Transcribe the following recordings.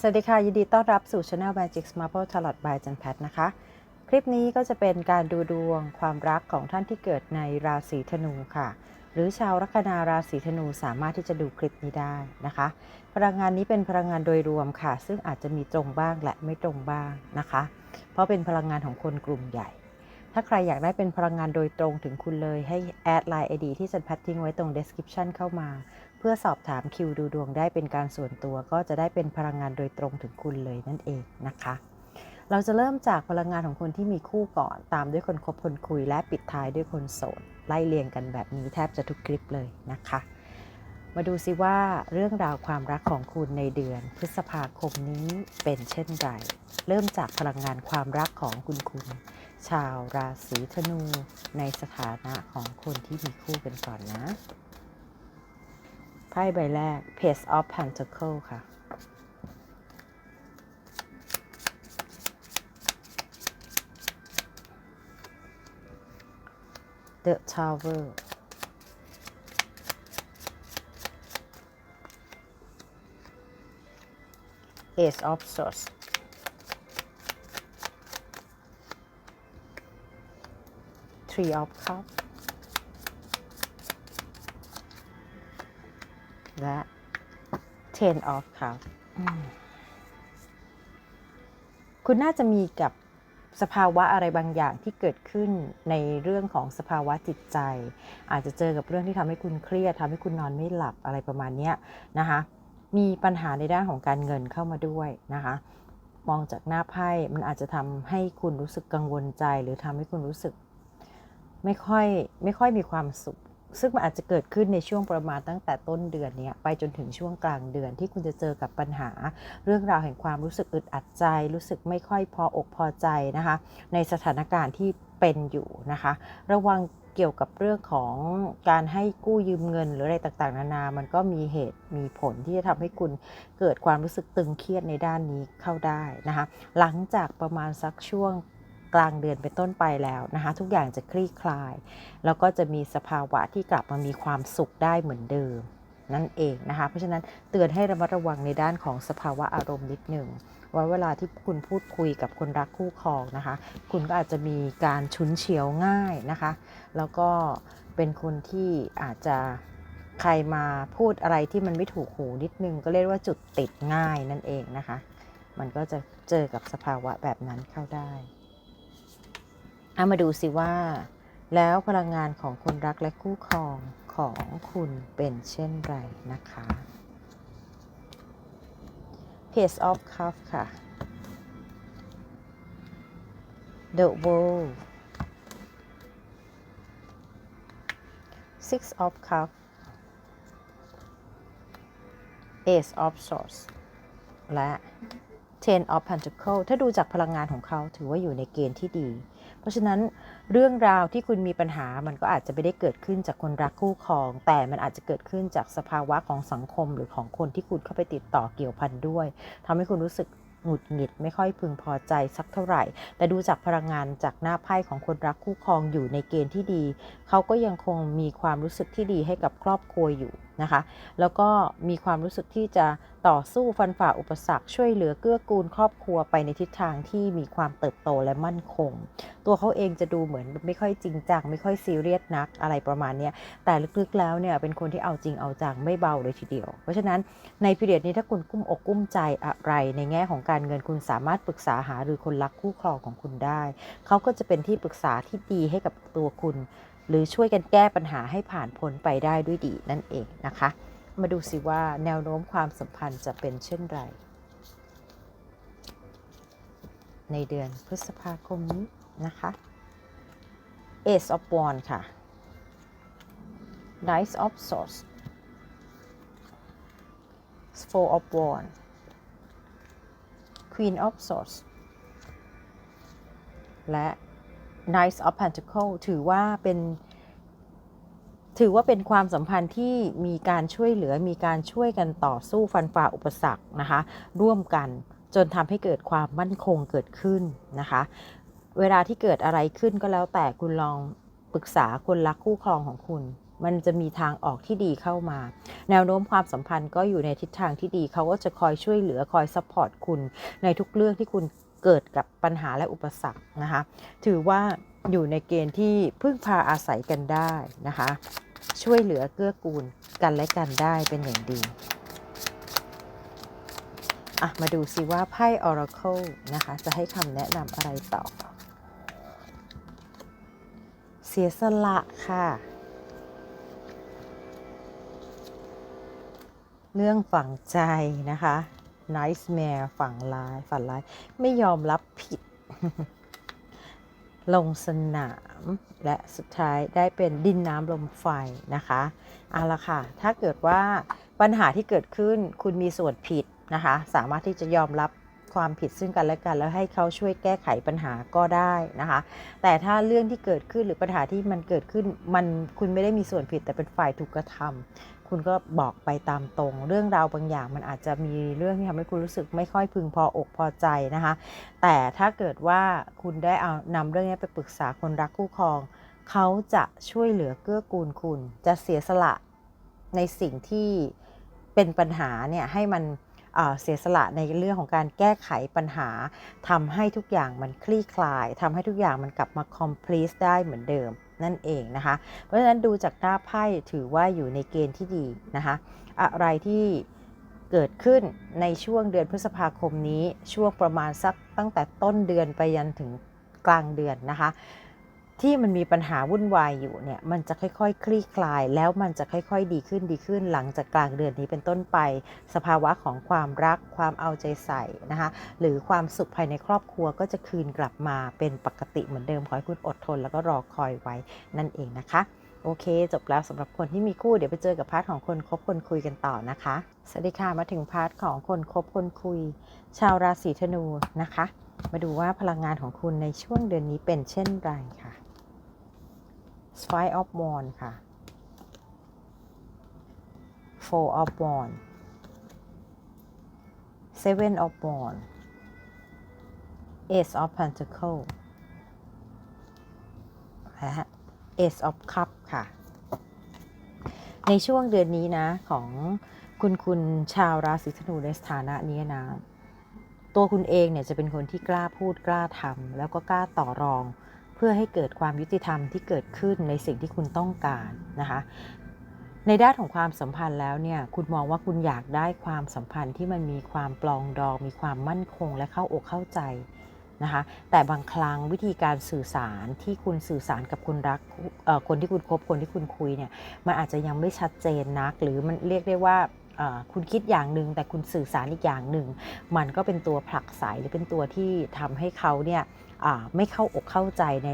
สวัสดีค่ะ ยินดีต้อนรับสู่ Channel Magic Marble Tarot by จันแพทนะคะ คลิปนี้ก็จะเป็นการดูดวงความรักของท่านที่เกิดในราศีธนูค่ะ หรือชาวลัคนาราศีธนูสามารถที่จะดูคลิปนี้ได้นะคะ พลังงานนี้เป็นพลังงานโดยรวมค่ะ ซึ่งอาจจะมีตรงบ้างและไม่ตรงบ้างนะคะ เพราะเป็นพลังงานของคนกลุ่มใหญ่ ถ้าใครอยากได้เป็นพลังงานโดยตรงถึงคุณเลยให้แอดไลน์ ID ที่จันแพททิ้งไว้ตรง description เข้ามา เพื่อสอบถามคิวดูดวงได้เป็นการส่วนตัวก็จะได้เป็นพลังงานโดยตรงถึงคุณเลยนั่นเองนะคะ เราจะเริ่มจากพลังงานของคนที่มีคู่ก่อน ตามด้วยคนคบคนคุยและปิดท้ายด้วยคนโสด ไล่เรียงกันแบบนี้แทบจะทุกคลิปเลยนะคะ มาดูซิว่าเรื่องราวความรักของคุณในเดือน พฤษภาคมนี้เป็นเช่นไรเริ่มจากพลังงานความรักของคุณคุณชาวราศีธนูในสถานะของคนที่มีคู่กันก่อนนะ ไพ่ใบแรก Page of Pentacle ค่ะ The Tower Ace of Swords Three of Cups และ Ten of Cups อืมคุณน่าจะมีกับสภาวะอะไรบางอย่างที่เกิดขึ้นในเรื่องของสภาวะจิตใจ อาจจะเจอกับเรื่องที่ทำให้คุณเครียดทำให้คุณนอนไม่หลับอะไรประมาณเนี้ยนะคะมีปัญหาในด้านของการเงินเข้ามาด้วยนะคะมองจากหน้าไพ่มันอาจจะทำให้คุณรู้สึกกังวลใจ หรือทำให้คุณรู้สึกไม่ค่อยไม่ค่อยมีความสุข ซึ่งมันอาจจะเกิดขึ้นในช่วงประมาณตั้งแต่ต้นเดือนเนี้ยไปจนถึงช่วงกลางเดือนที่คุณจะเจอกับปัญหา เรื่องราวแห่งความรู้สึกอึดอัดใจ รู้สึกไม่ค่อยพออกพอใจนะคะ ในสถานการณ์ที่เป็นอยู่นะคะ ระวังเกี่ยวกับเรื่องของการให้กู้ยืมเงินหรืออะไรต่างๆ นานา มันก็มีเหตุมีผลที่จะทำให้คุณเกิดความรู้สึกตึงเครียดในด้านนี้เข้าได้นะคะ หลังจากประมาณสักช่วง กลางเดือนเป็นต้นไปแล้วนะคะทุกอย่างจะคลี่คลาย แล้วก็จะมีสภาวะที่กลับมามีความสุขได้เหมือนเดิมนั่นเองนะคะ เพราะฉะนั้นเตือนให้ระมัดระวังในด้านของสภาวะอารมณ์นิดหนึ่งว่าเวลาที่คุณพูดคุยกับคนรักคู่ครองนะคะ คุณก็อาจจะมีการชุนเฉียวง่ายนะคะ แล้วก็เป็นคนที่อาจจะใครมาพูดอะไรที่มันไม่ถูกหูนิดนึง ก็เรียกว่าจุดติดง่ายนั่นเองนะคะ มันก็จะเจอกับสภาวะแบบนั้นเข้าได้ เอามาดูสิว่า แล้วพลังงานของคนรักและคู่ครองของคุณเป็นเช่นไรนะคะ Page of Cups ค่ะ The World Six of Cups Ace of Swords และ Ten of Pentacles ถ้าดูจากพลังงานของเขาถือว่าอยู่ในเกณฑ์ที่ดี เพราะฉะนั้นเรื่องราวที่คุณมีปัญหามันก็อาจจะไม่ได้เกิดขึ้นจากคนรักคู่ครอง แต่มันอาจจะเกิดขึ้นจากสภาวะของสังคมหรือของคนที่คุณเข้าไปติดต่อเกี่ยวพันด้วยทำให้คุณรู้สึกหงุดหงิดไม่ค่อยพึงพอใจสักเท่าไหร่ แต่ดูจากพลังงานจากหน้าไพ่ของคนรักคู่ครองอยู่ในเกณฑ์ที่ดี เขาก็ยังคงมีความรู้สึกที่ดีให้กับครอบครัวอยู่นะคะ แล้วก็มีความรู้สึกที่จะต่อสู้ฟันฝ่าอุปสรรคช่วยเหลือเกื้อกูลครอบครัวไปในทิศทางที่มีความเติบโตและมั่นคง ตัวเขาเองจะดูเหมือนไม่ค่อยจริงจังไม่ค่อยซีเรียสนักอะไรประมาณนี้แต่ลึกๆแล้วเนี่ยเป็นคนที่เอาจริงเอาจังไม่เบาเลยทีเดียว เพราะฉะนั้นในพีเรียดนี้ถ้าคุณกุ้มอกกุ้มใจอะไร ในแง่ของการเงินคุณสามารถปรึกษาหาหรือคนรักคู่ครองของคุณได้ เขาก็จะเป็นที่ปรึกษาที่ดีให้กับตัวคุณ หรือช่วยกันแก้ปัญหาให้ผ่านพ้นไปได้ด้วยดีนั่นเองนะคะ มาดูสิว่าแนวโน้มความสัมพันธ์จะเป็นเช่นไรในเดือนพฤษภาคมนี้ นะคะ Ace of Wands ค่ะ Knight of Swords Four of Wands Queen of Swords และ Knight of Pentacles ถือว่าเป็น ถือว่าเป็นความสัมพันธ์ที่มีการช่วยเหลือมีการช่วยกันต่อสู้ฟันฝ่าอุปสรรคนะคะ ร่วมกันจนทำให้เกิดความมั่นคงเกิดขึ้นนะคะ เวลาที่เกิดอะไรขึ้นก็แล้วแต่คุณลองปรึกษาคนรักคู่ครองของคุณ มันจะมีทางออกที่ดีเข้ามา แนวโน้มความสัมพันธ์ก็อยู่ในทิศทางที่ดีเขาก็จะคอยช่วยเหลือคอยซัพพอร์ตคุณ ในทุกเรื่องที่คุณเกิดกับปัญหาและอุปสรรคนะคะ ถือว่าอยู่ในเกณฑ์ที่พึ่งพาอาศัยกันได้นะคะ ช่วยเหลือเกื้อกูลกันและกันได้เป็นอย่างดีอะมาดูซิว่าไพ่ Oracle นะคะ จะให้คำแนะนำอะไรต่อ เสียสละค่ะ เรื่องฝังใจนะคะ Nightmare ฝังร้ายฝันร้าย ไม่ยอมรับผิด ลงสนามและสุดท้ายได้เป็นดินน้ำลมไฟนะคะเอาละค่ะ ถ้าเกิดว่าปัญหาที่เกิดขึ้นคุณมีส่วนผิดนะคะ สามารถที่จะยอมรับ ความผิดซึ่งกันและกัน แล้วให้เขาช่วยแก้ไขปัญหาก็ได้นะคะ แต่ถ้าเรื่องที่เกิดขึ้นหรือปัญหาที่มันเกิดขึ้นมันคุณไม่ได้มีส่วนผิดแต่เป็นฝ่ายถูกกระทำคุณก็บอกไปตามตรง เรื่องราวบางอย่างมันอาจจะมีเรื่องที่ทำให้คุณรู้สึกไม่ค่อยพึงพออกพอใจนะคะ แต่ถ้าเกิดว่าคุณได้เอานำเรื่องนี้ไปปรึกษาคนรักคู่ครอง เขาจะช่วยเหลือเกื้อกูลคุณ จะเสียสละในสิ่งที่เป็นปัญหาเนี่ยให้มัน เสียสละในเรื่องของการแก้ไขปัญหาทำให้ทุกอย่างมันคลี่คลายทำให้ทุกอย่างมันกลับมา complete ได้เหมือนเดิมนั่นเองนะคะ เพราะฉะนั้นดูจากหน้าไพ่ถือว่าอยู่ในเกณฑ์ที่ดีนะคะ อะไรที่เกิดขึ้นในช่วงเดือนพฤษภาคมนี้ช่วงประมาณสักตั้งแต่ต้นเดือนไปยันถึงกลางเดือนนะคะ ที่มันมีปัญหาวุ่นวายอยู่เนี่ยมันจะค่อยๆ คลี่คลาย แล้วมันจะค่อยๆ ดีขึ้นดีขึ้นหลังจากกลางเดือนนี้เป็นต้นไป สภาวะของความรักความเอาใจใส่นะคะหรือความสุขภายในครอบครัวก็จะคืนกลับมาเป็นปกติเหมือนเดิมขอให้คุณอดทนแล้วก็รอคอยไว้นั่นเองนะคะ โอเค จบแล้วสำหรับคนที่มีคู่เดี๋ยวไปเจอกับพาร์ทของคนคบคนคุยกันต่อนะคะสวัสดีค่ะมาถึงพาร์ทของคนคบคนคุย ชาวราศีธนูนะคะ มาดูว่าพลังงานของคุณในช่วงเดือนนี้เป็นเช่นไรค่ะ Five of Wands ค่ะ Four of Wands Seven of Wands Ace of Pentacles และ Ace of Cup ค่ะ ในช่วงเดือนนี้นะ ของคุณคุณชาวราศีธนูในสถานะนี้นะ ตัวคุณเองเนี่ยจะเป็นคนที่กล้าพูดกล้าทำแล้วก็กล้าต่อรอง เพื่อให้เกิดความยุติธรรมที่เกิดขึ้นในสิ่งที่คุณต้องการนะคะ ในด้านของความสัมพันธ์แล้วเนี่ยคุณมองว่าคุณอยากได้ความสัมพันธ์ที่มันมีความปลองดอง มีความมั่นคงและเข้าอกเข้าใจนะคะแต่บางครั้งวิธีการสื่อสารที่คุณสื่อสารกับคนรักคนที่คุณคบคนที่คุณคุยเนี่ยมันอาจจะยังไม่ชัดเจนนัก หรือมันเรียกได้ว่าคุณคิดอย่างหนึ่งแต่คุณสื่อสารอีกอย่างหนึ่ง มันก็เป็นตัวผลักไสหรือเป็นตัวที่ทำให้เขาเนี่ย ไม่เข้าอกเข้าใจใน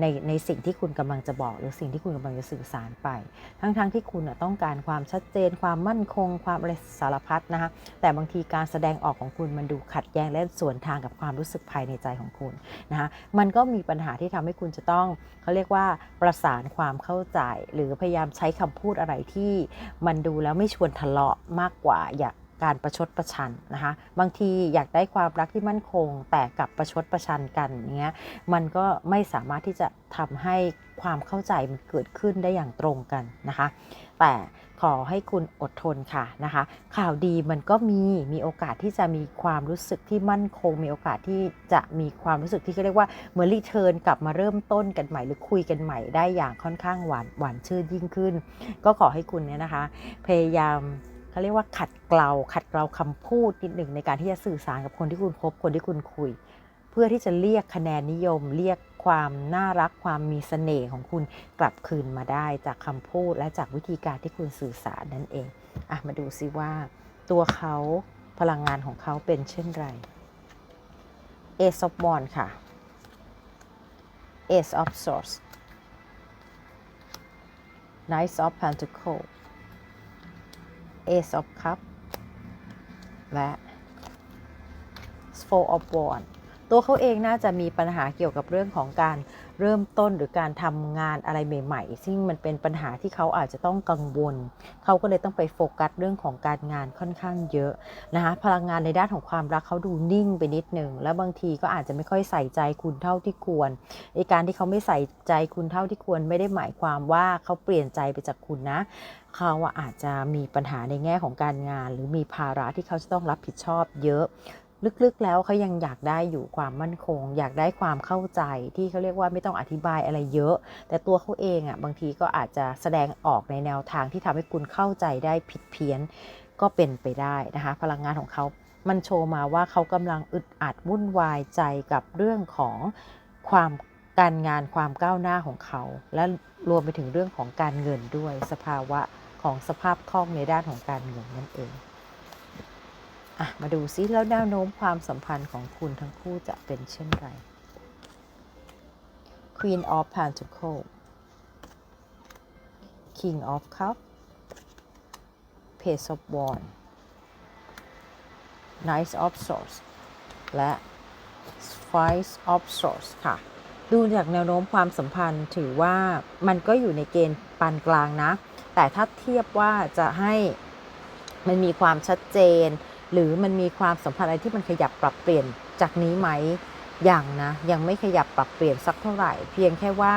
ในในสิ่งที่คุณกำลังจะบอก หรือสิ่งที่คุณกำลังจะสื่อสารไป ทั้งๆทที่คุณต้องการความชัดเจน ความมั่นคง ความอะไรสารพัดนะคะแต่บางทีการแสดงออกของคุณมันดูขัดแย้งและสวนทางกับความรู้สึกภายในใจของคุณนะคะมันก็มีปัญหาที่ทำให้คุณจะต้องเขาเรียกว่าประสานความเข้าใจ หรือพยายามใช้คำพูดอะไรที่มันดูแล้วไม่ชวนทะเลาะมากกว่า อยา การประชดประชันนะคะบางทีอยากได้ความรักที่มั่นคง แต่กับประชดประชันกันเงี้ยมันก็ไม่สามารถที่จะทำให้ความเข้าใจมันเกิดขึ้นได้อย่างตรงกันนะคะ แต่ขอให้คุณอดทนค่ะนะคะ ข่าวดีมันก็มีมีโอกาสที่จะมีความรู้สึกที่มั่นคง มีโอกาสที่จะมีความรู้สึกที่เขาเรียกว่าเหมือนรีเทิร์นกลับมาเริ่มต้นกันใหม่หรือคุยกันใหม่ได้อย่างค่อนข้างหวานหวานชื่นยิ่งขึ้น ก็ขอให้คุณเนี่ยนะคะ พยายาม เขาเรียกว่าขัดเกลาขัดเกลาคำพูดนิดหนึ่งในการที่จะสื่อสารกับคนที่คุณคบคนที่คุณคุย เพื่อที่จะเรียกคะแนนนิยม เรียกความน่ารักความมีเสน่ห์ของคุณกลับคืนมาได้จากคำพูดและจากวิธีการที่คุณสื่อสารนั่นเองอะมาดูซิว่า ตัวเขาพลังงานของเขาเป็นเช่นไร Ace of Wands ค่ะ Ace of Swords Knight of Pentacles Ace of Cup และ Four of Wands ตัวเขาเองน่าจะมีปัญหาเกี่ยวกับเรื่องของการ เริ่มต้นหรือการทำงานอะไรใหม่ ๆ ซึ่งมันเป็นปัญหาที่เขาอาจจะต้องกังวล เขาก็เลยต้องไปโฟกัสเรื่องของการงานค่อนข้างเยอะนะคะพลังงานในด้านของความรักเขาดูนิ่งไปนิดหนึ่งแล้วบางทีก็อาจจะไม่ค่อยใส่ใจคุณเท่าที่ควรไอการที่เขาไม่ใส่ใจคุณเท่าที่ควรไม่ได้หมายความว่าเขาเปลี่ยนใจไปจากคุณนะเขาอาจจะมีปัญหาในแง่ของการงาน หรือมีภาระที่เขาจะต้องรับผิดชอบเยอะ ลึกๆแล้วเขายังอยากได้อยู่ความมั่นคง อยากได้ความเข้าใจที่เขาเรียกว่าไม่ต้องอธิบายอะไรเยอะ แต่ตัวเขาเองอะบางทีก็อาจจะแสดงออกในแนวทางที่ทำให้คุณเข้าใจได้ผิดเพี้ยนก็เป็นไปได้นะคะ พลังงานของเขา มันโชว์มาว่าเขากำลังอึดอัดวุ่นวายใจกับเรื่องของความการงานความก้าวหน้าของเขา และรวมไปถึงเรื่องของการเงินด้วยสภาวะของสภาพคล่องในด้านของการเงินนั่นเอง อะมาดูซิแล้วแนวโน้มความสัมพันธ์ของคุณทั้งคู่จะเป็นเช่นไร Queen of Pentacles King of Cups Page of Wands Knight of Swords และ Five of Swords ค่ะ ดูจากแนวโน้มความสัมพันธ์ถือว่ามันก็อยู่ในเกณฑ์ปานกลางนะ แต่ถ้าเทียบว่าจะให้มันมีความชัดเจน หรือมันมีความสัมพันธ์อะไรที่มันขยับปรับเปลี่ยนจากนี้ไหมอยังนะยังไม่ขยับปรับเปลี่ยนสักเท่าไหร่ เพียงแค่ว่า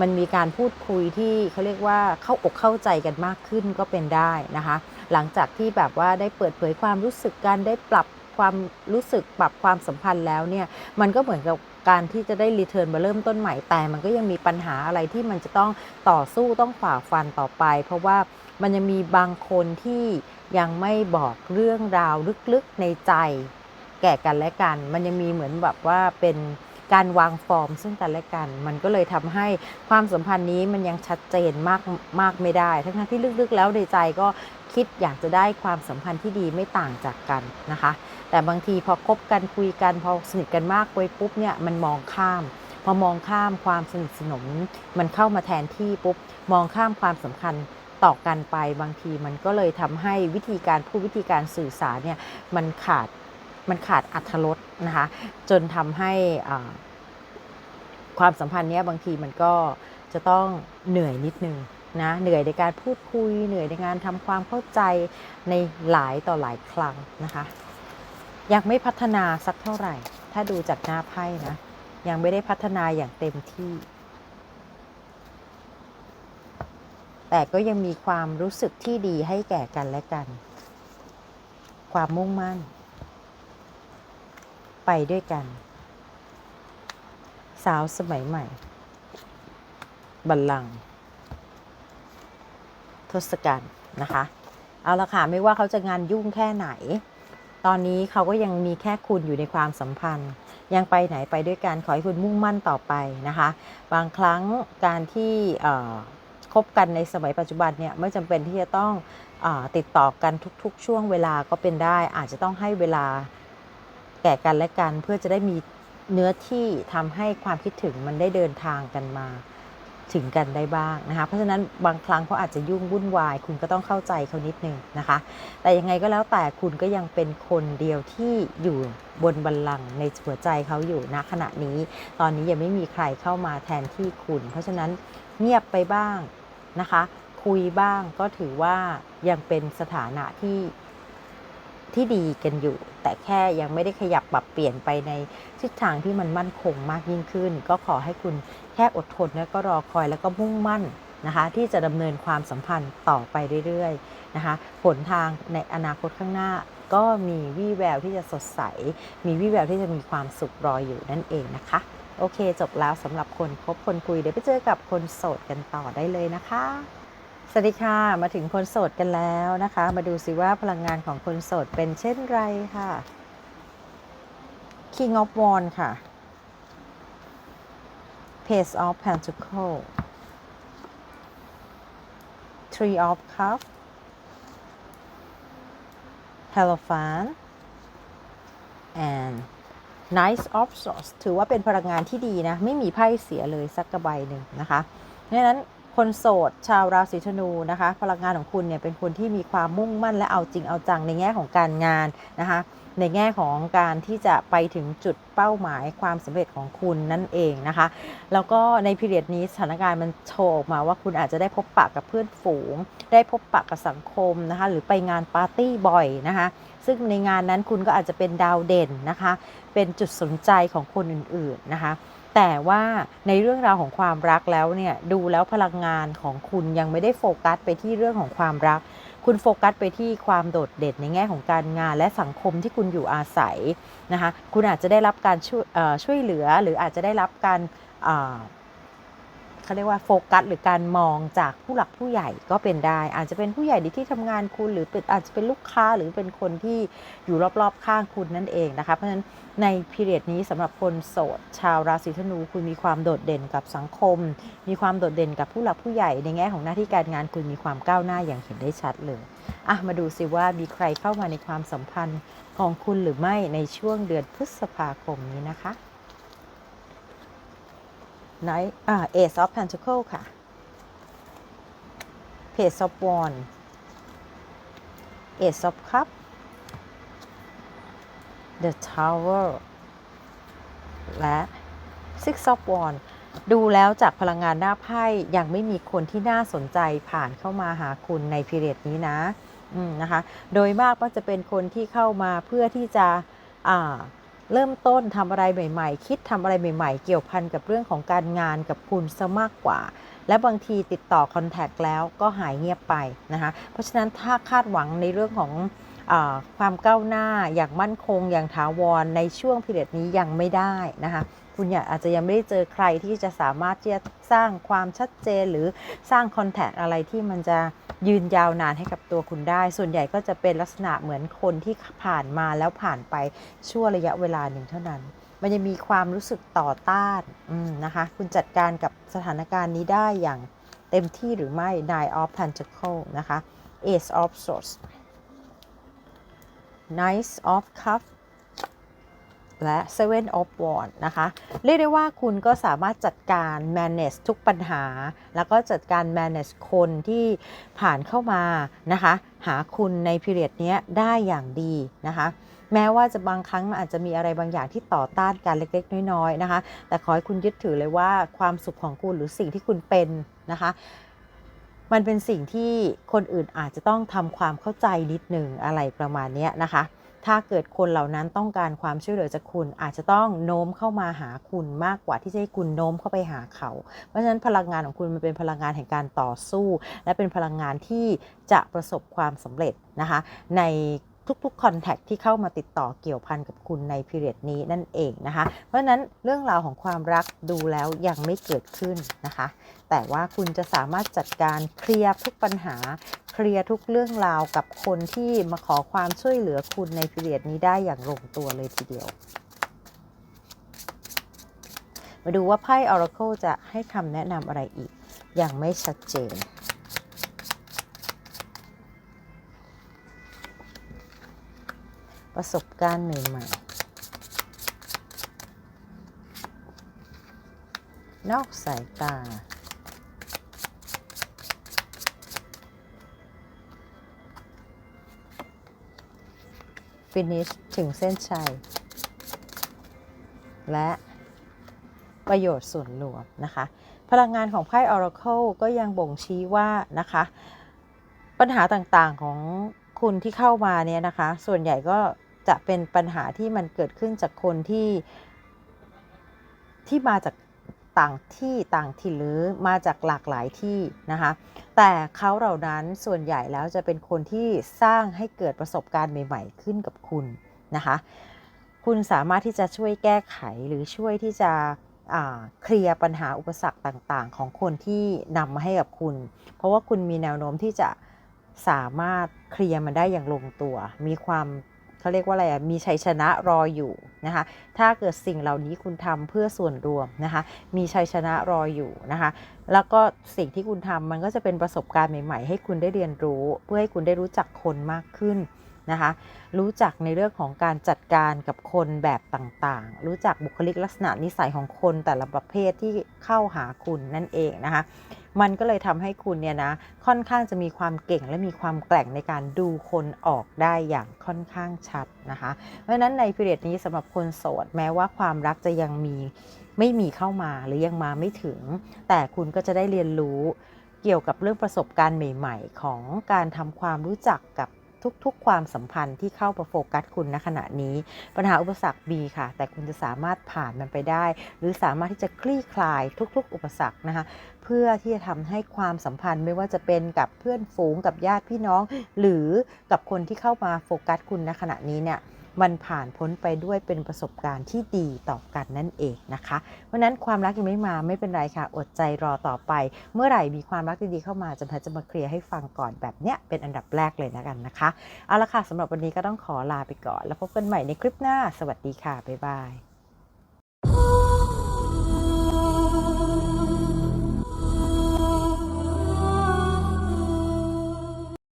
มันมีการพูดคุยที่เขาเรียกว่าเข้าอกเข้าใจกันมากขึ้นก็เป็นได้นะคะ หลังจากที่แบบว่าได้เปิดเผยความรู้สึกกันได้ปรับความรู้สึกปรับความสัมพันธ์แล้วเนี่ยมันก็เหมือนกับการที่จะได้รีเทิร์นมาเริ่มต้นใหม่แต่มันก็ยังมีปัญหาอะไรที่มันจะต้องต่อสู้ต้องฝ่าฟันต่อไป เพราะว่า มันยังมีบางคนที่ยังไม่บอกเรื่องราวลึกๆในใจ แก่กันและกัน มันยังมีเหมือนแบบว่าเป็นการวางฟอร์มซึ่งกันและกัน มันก็เลยทำให้ความสัมพันธ์นี้มันยังชัดเจนมากมากไม่ได้ ทั้งที่ลึกๆ แล้วในใจก็คิดอยากจะได้ความสัมพันธ์ที่ดีไม่ต่างจากกันนะคะ แต่บางทีพอคบกันคุยกันพอสนิทกันมากไปปุ๊บเนี่ยมันมองข้าม พอมองข้ามความสนิทสนม มันเข้ามาแทนที่ปุ๊บมองข้ามความสำคัญ ต่อกันไปบางทีมันก็เลยทำให้วิธีการพูดวิธีการสื่อสารเนี่ยมันขาดมันขาดอัธรสนะคะจนทำให้ความสัมพันธ์เนี้ยบางทีมันก็จะต้องเหนื่อยนิดนึงนะเหนื่อยในการพูดคุย เหนื่อยในการทำความเข้าใจในหลายต่อหลายครั้งนะคะ ยังไม่พัฒนาสักเท่าไหร่ ถ้าดูจากหน้าไพ่นะ ยังไม่ได้พัฒนาอย่างเต็มที่ แต่ก็ยังมีความรู้สึกที่ดีให้แก่กันและกัน ความมุ่งมั่น ไปด้วยกัน สาวสมัยใหม่ บัลลังก์ทศกัณฐ์นะคะ เอาละค่ะ ไม่ว่าเขาจะงานยุ่งแค่ไหน ตอนนี้เขาก็ยังมีแค่คุณอยู่ในความสัมพันธ์ ยังไปไหนไปด้วยกัน ขอให้คุณมุ่งมั่นต่อไปนะคะ บางครั้งการที่ คบกันในสมัยปัจจุบันเนี่ยไม่จำเป็นที่จะต้องอติดต่อกันทุกๆ ช่วงเวลาก็เป็นได้ อาจจะต้องให้เวลาแก่กันและกันเพื่อจะได้มีเนื้อที่ทำให้ความคิดถึงมันได้เดินทางกันมาถึงกันได้บ้างนะคะ เพราะฉะนั้นบางครั้งเขาอาจจะยุ่งวุ่นวาย คุณก็ต้องเข้าใจเขานิดนึงนะคะ แต่ยังไงก็แล้วแต่คุณก็ยังเป็นคนเดียวที่อยู่บนบัลลังก์ในหัวใจเขาอยู่ณขณะนี้ ตอนนี้ยังไม่มีใครเข้ามาแทนที่คุณ เพราะฉะนั้นเงียบไปบ้าง นะคะ คุยบ้างก็ถือว่ายังเป็นสถานะที่ที่ดีกันอยู่ แต่แค่ยังไม่ได้ขยับปรับเปลี่ยนไปในทิศทางที่มันมั่นคงมากยิ่งขึ้น ก็ขอให้คุณแค่อดทนแล้วก็รอคอยแล้วก็มุ่งมั่นนะคะ ที่จะดำเนินความสัมพันธ์ต่อไปเรื่อยๆนะคะผลทางในอนาคตข้างหน้าก็มีวี่แววที่จะสดใส มีวี่แววที่จะมีความสุขรออยู่นั่นเองนะคะ โอเค จบแล้วสำหรับคนคบคนคุย เดี๋ยวไปเจอกับคนโสดกันต่อได้เลยนะคะ สวัสดีค่ะ มาถึงคนโสดกันแล้วนะคะ มาดูสิว่าพลังงานของคนโสดเป็นเช่นไรค่ะ King of Wands ค่ะ Page of Pentacles Three of Cups Hierophant and Knight of Swords ถือว่าเป็นพลังงานที่ดีนะ ไม่มีไพ่เสียเลยสักกระใบหนึ่งนะคะดังนั้น คนโสด ชาวราศีธนูนะคะ พลังงานของคุณเนี่ยเป็นคนที่มีความมุ่งมั่นและเอาจริงเอาจังในแง่ของการงานนะคะ ในแง่ของการที่จะไปถึงจุดเป้าหมายความสำเร็จของคุณนั่นเองนะคะ แล้วก็ในพีเรียดนี้สถานการณ์มันโชว์ออกมาว่าคุณอาจจะได้พบปะกับเพื่อนฝูง ได้พบปะกับสังคมนะคะ หรือไปงานปาร์ตี้บ่อยนะคะ ซึ่งในงานนั้นคุณก็อาจจะเป็นดาวเด่นนะคะ เป็นจุดสนใจของคนอื่นๆนะคะ แต่ว่าในเรื่องราวของความรักแล้วเนี่ยดูแล้วพลังงานของคุณยังไม่ได้โฟกัสไปที่เรื่องของความรัก คุณโฟกัสไปที่ความโดดเด่นในแง่ของการงาน และสังคมที่คุณอยู่อาศัยนะคะคุณอาจจะได้รับการช่วยเอ่อช่วยเหลือหรืออาจจะได้รับการ เขาเรียกว่าโฟกัสหรือการมองจากผู้หลักผู้ใหญ่ก็เป็นได้ อาจจะเป็นผู้ใหญ่ในที่ทำงานคุณ หรือเป็นอาจจะเป็นลูกค้าหรือเป็นคนที่อยู่รอบๆข้างคุณนั่นเองนะคะเพราะฉะนั้นในพีเรียดนี้สำหรับคนโสด ชาวราศีธนูคุณมีความโดดเด่นกับสังคม มีความโดดเด่นกับผู้หลักผู้ใหญ่ ในแง่ของหน้าที่การงานคุณมีความก้าวหน้าอย่างเห็นได้ชัดเลยอะมาดูสิว่ามีใครเข้ามาในความสัมพันธ์ของคุณหรือไม่ในช่วงเดือนพฤษภาคมนี้นะคะ ไหนอ่า Ace of Pentacle ค่ะ Page of Wands Ace of Cup The Tower และ Six of Wands ดูแล้วจากพลังงานหน้าไพ่ยังไม่มีคนที่น่าสนใจผ่านเข้ามาหาคุณในพีเรียดนี้นะนะคะ โดยมากก็จะเป็นคนที่เข้ามาเพื่อที่จะอ่า เริ่มต้นทำอะไรใหม่ ๆ คิดทำอะไรใหม่ ๆ เกี่ยวพันกับเรื่องของการงานกับคุณซะมากกว่า และบางทีติดต่อคอนแทคแล้วก็หายเงียบไปนะคะเพราะฉะนั้นถ้าคาดหวังในเรื่องของอความก้าวหน้าอย่างมั่นคงอย่างถาวรในช่วงพิเรียดนี้ยังไม่ได้นะคะ คุณอยากอาจจะยังไม่ได้เจอใครที่จะสามารถที่จะสร้างความชัดเจนหรือสร้างคอนแทคอะไรที่มันจะยืนยาวนานให้กับตัวคุณได้ ส่วนใหญ่ก็จะเป็นลักษณะเหมือนคนที่ผ่านมาแล้วผ่านไปชั่วระยะเวลาหนึ่งเท่านั้น มันจะมีความรู้สึกต่อต้านนะคะ คุณจัดการกับสถานการณ์นี้ได้อย่างเต็มที่หรือไม่ Nine of Pentacles นะคะ Ace of Swords Knight of Cups และ Seven of w a n d นะคะ เรียกได้ว่าคุณก็สามารถจัดการ manage ทุกปัญหา แล้วก็จัดการ manage คนที่ผ่านเข้ามานะคะ หาคุณใน period เนี้ได้อย่างดีนะคะ แม้ว่าจะบางครั้งมันอาจจะมีอะไรบางอย่างที่ต่อต้านการเล็กๆ น้อยๆนะคะ แต่ขอให้คุณยึดถือเลยว่าความสุขของคุณหรือสิ่งที่คุณเป็นนะคะมันเป็นสิ่งที่คนอื่นอาจจะต้องทำความเข้าใจนิดหนึ่งอะไรประมาณนี้นะคะ ถ้าเกิดคนเหล่านั้นต้องการความช่วยเหลือจากคุณ อาจจะต้องโน้มเข้ามาหาคุณมากกว่าที่จะให้คุณโน้มเข้าไปหาเขา เพราะฉะนั้นพลังงานของคุณมันเป็นพลังงานแห่งการต่อสู้ และเป็นพลังงานที่จะประสบความสำเร็จนะคะใน ทุกๆคอนแทคที่เข้ามาติดต่อเกี่ยวพันกับคุณในพีเรียดนี้นั่นเองนะคะ เพราะนั้นเรื่องราวของความรักดูแล้วยังไม่เกิดขึ้นนะคะ แต่ว่าคุณจะสามารถจัดการเคลียร์ทุกปัญหาเคลียร์ทุกเรื่องราวกับคนที่มาขอความช่วยเหลือคุณในพีเรียดนี้ได้อย่างลงตัวเลยทีเดียวมาดูว่าไพ่ Oracle จะให้คำแนะนำอะไรอีก ยังไม่ชัดเจน ประสบการณ์ใหม่ๆ นอกสายตา finish ถึงเส้นชัย และประโยชน์ส่วนรวมนะคะ พลังงานของไพ่ Oracle ก็ยังบ่งชี้ว่านะคะ ปัญหาต่างๆของคุณที่เข้ามาเนี่ยนะคะ ส่วนใหญ่ก็ จะเป็นปัญหาที่มันเกิดขึ้นจากคนที่ที่มาจากต่างที่ต่างถิ่นหรือมาจากหลากหลายที่นะคะแต่เขาเหล่านั้นส่วนใหญ่แล้วจะเป็นคนที่สร้างให้เกิดประสบการณ์ใหม่ ๆ ขึ้นกับคุณนะคะคุณสามารถที่จะช่วยแก้ไขหรือช่วยที่จะเคลียร์ปัญหาอุปสรรคต่างๆ ของคนที่นำมาให้กับคุณ เพราะว่าคุณมีแนวโน้มที่จะสามารถเคลียร์มันได้อย่างลงตัว มีความ เขาเรียกว่าอะไรอะมีชัยชนะรออยู่นะคะถ้าเกิดสิ่งเหล่านี้คุณทำเพื่อส่วนรวมนะคะมีชัยชนะรออยู่นะคะแล้วก็สิ่งที่คุณทำมันก็จะเป็นประสบการณ์ใหม่ ๆ ให้คุณได้เรียนรู้ เพื่อให้คุณได้รู้จักคนมากขึ้นนะคะรู้จักในเรื่องของการจัดการกับคนแบบต่างๆ รู้จักบุคลิกลักษณะนิสัยของคนแต่ละประเภทที่เข้าหาคุณนั่นเองนะคะมันก็เลยทำให้คุณเนี่ยนะค่อนข้างจะมีความเก่งและมีความแกล่งในการดูคนออกได้อย่างค่อนข้างชัดนะคะ เพราะฉะนั้นในพิเรียดนี้สำหรับคนโสดแม้ว่าความรักจะยังมีไม่มีเข้ามาหรือยังมาไม่ถึง แต่คุณก็จะได้เรียนรู้เกี่ยวกับเรื่องประสบการณ์ใหม่ ๆ ของการทำความรู้จักกับ ทุกๆ ความสัมพันธ์ที่เข้ามาโฟกัสคุณณขณะนี้ ปัญหาอุปสรรคมีค่ะ แต่คุณจะสามารถผ่านมันไปได้ หรือสามารถที่จะคลี่คลายทุก ๆ อุปสรรคนะคะเพื่อที่จะทำให้ความสัมพันธ์ไม่ว่าจะเป็นกับเพื่อนฝูงกับญาติพี่น้อง หรือกับคนที่เข้ามาโฟกัสคุณณขณะนี้เนี่ย มันผ่านพ้นไปด้วยเป็นประสบการณ์ที่ดีต่อกันนั่นเองนะคะ เพราะนั้นความรักยังไม่มาไม่เป็นไรค่ะ อดใจรอต่อไป เมื่อไหร่มีความรักดีๆเข้ามาจะแพทย์จะมาเคลียร์ให้ฟังก่อนแบบเนี้ยเป็นอันดับแรกเลยนะกันนะคะ เอาละค่ะสำหรับวันนี้ก็ต้องขอลาไปก่อน แล้วพบกันใหม่ในคลิปหน้า สวัสดีค่ะบ๊ายบาย